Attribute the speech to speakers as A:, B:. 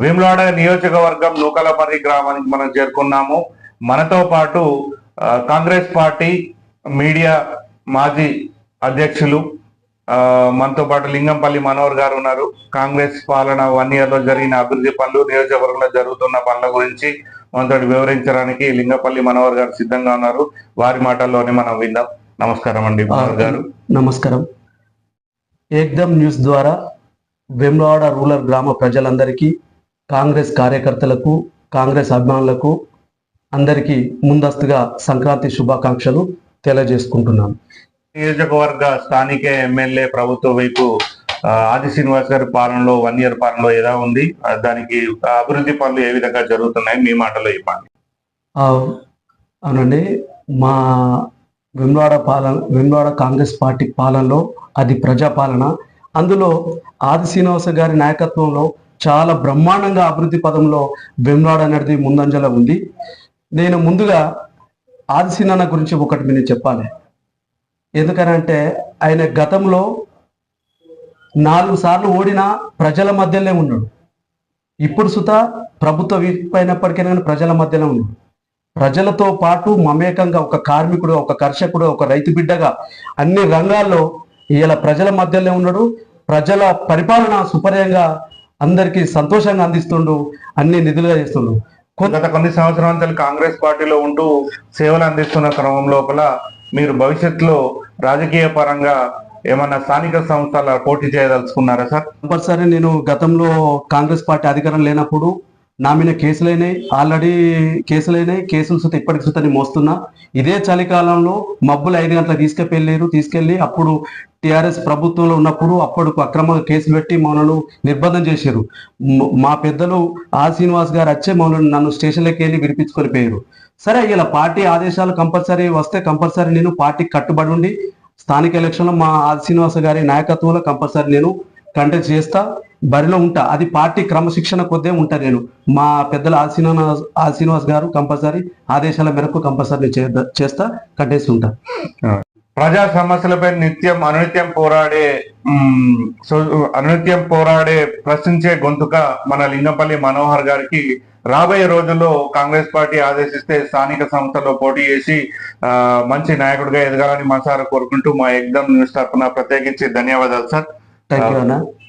A: వేములవాడ నియోజకవర్గం నూకలపర్రి గ్రామానికి మనం చేరుకున్నాము. మనతో పాటు కాంగ్రెస్ పార్టీ మీడియా మాజీ అధ్యక్షులు మనతో పాటు లింగంపల్లి మనోహర్ గారు ఉన్నారు. కాంగ్రెస్ పాలన వన్ ఇయర్లో జరిగిన అభివృద్ధి పనులు నియోజకవర్గంలో జరుగుతున్న పనుల గురించి మనతో వివరించడానికి లింగంపల్లి మనోహర్ గారు సిద్ధంగా ఉన్నారు. వారి మాటల్లోనే మనం విందాం. నమస్కారం అండి మనోహర్ గారు.
B: నమస్కారం. ఏక్దమ్ న్యూస్ ద్వారా వేములవాడ రూరల్ గ్రామ ప్రజలందరికీ కాంగ్రెస్ కార్యకర్తలకు కాంగ్రెస్ అభిమానులకు అందరికీ ముందస్తుగా సంక్రాంతి శుభాకాంక్షలు తెలియజేసుకుంటున్నాను.
A: నియోజకవర్గ స్థానిక ఎమ్మెల్యే ప్రభుత్వ వైపు ఆది శ్రీనివాస్ గారి పాలనలో వన్ ఇయర్ పాలనలో ఎలా ఉంది? దానికి అభివృద్ధి పనులు ఏ విధంగా జరుగుతున్నాయి? మీ మాటలో
B: ఆ, అవునండి. మా వెమ్లాడ పాలన వెమ్లాడ కాంగ్రెస్ పార్టీ పాలనలో అది ప్రజాపాలన. అందులో ఆది శ్రీనివాస గారి నాయకత్వంలో చాలా బ్రహ్మాండంగా అభివృద్ధి పదంలో వెమ్లాడ అనేది ముందంజలో ఉంది. నేను ముందుగా ఆది శ్రీనాన్న గురించి ఒకటి నేను చెప్పాలి. ఎందుకనంటే ఆయన గతంలో నాలుగు సార్లు ఓడిన ప్రజల మధ్యలోనే ఉన్నాడు. ఇప్పుడు సుత ప్రభుత్వ అయినప్పటికైనా ప్రజల మధ్యలో ఉన్నాడు. ప్రజలతో పాటు మమేకంగా ఒక కార్మికుడు ఒక కర్షకుడు ఒక రైతు బిడ్డగా అన్ని రంగాల్లో ఇలా ప్రజల మధ్యలో ఉన్నాడు. ప్రజల పరిపాలన సుపర్యంగా అందరికీ సంతోషంగా అందిస్తుండు అన్ని నిధులుగా చేస్తుండు.
A: గత కొన్ని సంవత్సరాల కాంగ్రెస్ పార్టీలో ఉంటూ సేవలు అందిస్తున్న క్రమం లోపల మీరు భవిష్యత్తులో రాజకీయ పరంగా ఏమన్నా స్థానిక సంస్థల పోటీ చేయదలుచుకున్నారా సార్?
B: కంపల్సరీ నేను గతంలో కాంగ్రెస్ పార్టీ అధికారం లేనప్పుడు నా మీద కేసులైనాయి ఆల్రెడీ కేసులైనాయి కేసులు సుత ఇప్పటికి సుత నేను మోస్తున్నా. ఇదే చలికాలంలో మబ్బులు ఐదు గంటలకు తీసుకెళ్ళారు తీసుకెళ్ళి అప్పుడు టిఆర్ఎస్ ప్రభుత్వంలో ఉన్నప్పుడు అప్పటికు అక్రమంగా కేసులు పెట్టి మమ్మల్ని నిర్బంధం చేశారు. మా పెద్దలు ఆ శ్రీనివాస్ గారు వచ్చే మమ్మల్ని నన్ను స్టేషన్లోకి వెళ్ళి విడిపించుకొని పోయారు. సరే ఇలా పార్టీ ఆదేశాలు కంపల్సరీ వస్తే కంపల్సరీ నేను పార్టీకి కట్టుబడి ఉండి స్థానిక ఎలక్షన్లో మా ఆది శ్రీనివాస గారి నాయకత్వంలో కంపల్సరీ నేను కంటెస్ట్ చేస్తా బరిలో ఉంటా. అది పార్టీ క్రమశిక్షణ కొద్దే ఉంటా నేను. మా పెద్దల ఆది శ్రీనివాస్ ఆది శ్రీనివాస్ గారు కంపల్సరీ ఆదేశాల మేరకు కంపల్సరీ చేస్తా కంటెస్ట్ ఉంటా.
A: ప్రజా సమస్యలపై నిత్యం అనునిత్యం పోరాడే అనునిత్యం పోరాడే ప్రశ్నించే గొంతుక మన లింగంపల్లి మనోహర్ గారికి రాబోయే రోజుల్లో కాంగ్రెస్ పార్టీ ఆదేశిస్తే స్థానిక సంస్థల్లో పోటీ చేసి ఆ, మంచి నాయకుడిగా ఎదగాలని మనసారా కోరుకుంటూ మా ఎగ్జామ్ న్యూస్ తరఫున ప్రత్యేకించి ధన్యవాదాలు సార్.
B: Thank you